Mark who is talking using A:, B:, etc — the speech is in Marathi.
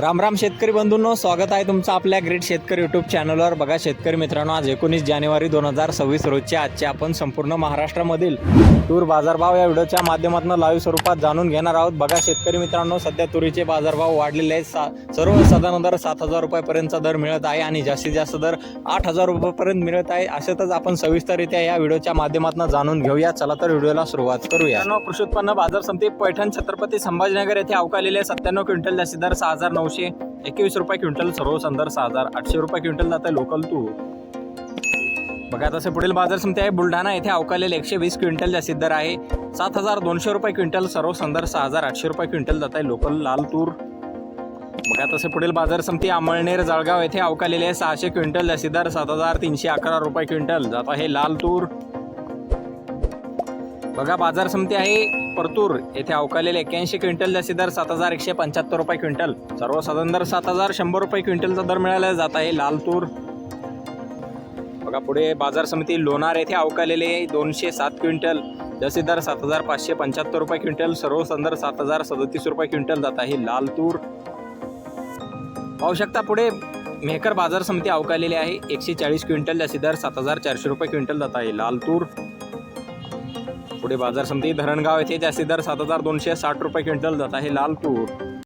A: राम राम शेतकरी बंधूंनो स्वागत आहे तुमचं आपल्या ग्रेट शेतकरी यूट्यूब चॅनलवर बघा शेतकरी मित्रांनो आज एकोणीस जानेवारी दोन हजार सव्वीस रोजच्या आजचे आपण संपूर्ण महाराष्ट्रामधील तूर बाजारभाव या व्हिडिओच्या माध्यमातून लाईव्ह स्वरूपात जाणून घेणार आहोत. बघा शेतकरी मित्रांनो सध्या तुरीचे बाजारभाव वाढलेले आहेत. सा सर्वसाधारण दर सात हजार रुपयापर्यंतचा दर मिळत आहे आणि जास्तीत जास्त दर आठ हजार रुपयापर्यंत मिळत आहे. अशातच आपण सविस्तररित्या या व्हिडिओच्या माध्यमातून जाणून घेऊया. चला तर व्हिडिओला सुरुवात करूया. कृषी उत्पन्न बाजार समिती पैठण छत्रपती संभाजीनगर येथे अवकालेले सत्त्याण्णव क्विंटल जास्ती दर सहा हजार नऊ नऊशे एकवीस रुपये क्विंटल सर्व संदर सहा हजार आठशे रुपये क्विंटल जात आहे लोकल तूर बघा तसे पुढील बाजार समिती आहे बुलढाणा येथे अवकालेले एकशे वीस क्विंटल जास्तीत दर आहे. सात हजार दोनशे रुपये क्विंटल सर्व संदर सहा हजार आठशे रुपये क्विंटल जात आहे लोकल लाल तूर. बघा तसे पुढील बाजार समिती अमळनेर जळगाव येथे अवकालेले आहे सहाशे क्विंटल जास्तीत दर सात हजार तीनशे अकरा रुपये क्विंटल जात आहे लाल तूर. बघा बाजार समिती आहे परतूर. येथे अवकालेले एक्याऐंशी क्विंटल जास्ती दर सात हजार एकशे पंच्याहत्तर रुपये क्विंटल. सर्वसाधारण दर सात हजार शंभर रुपये क्विंटलचा दर मिळाला जात आहे लाल तूर बघा पुढे बाजार समिती लोणार येथे अवकालेले दोनशे सात क्विंटल. जास्ती दर सात हजार पाचशे पंच्याहत्तर रुपये क्विंटल. सर्व संदर सात हजार सदतीस रुपये क्विंटल जात आहे लाल तूर पाहू शकता पुढे मेहकर बाजार समिती अवकालेली आहे. एकशे चाळीस क्विंटल जास्ती दर सात हजार चारशे रुपये क्विंटल जात आहे लाल तूर पुढे बाजार समिती धरणगाव येथे जास्ती दर सात हजार दोनशे साठ रुपये क्विंटल जात आहे लाल तूर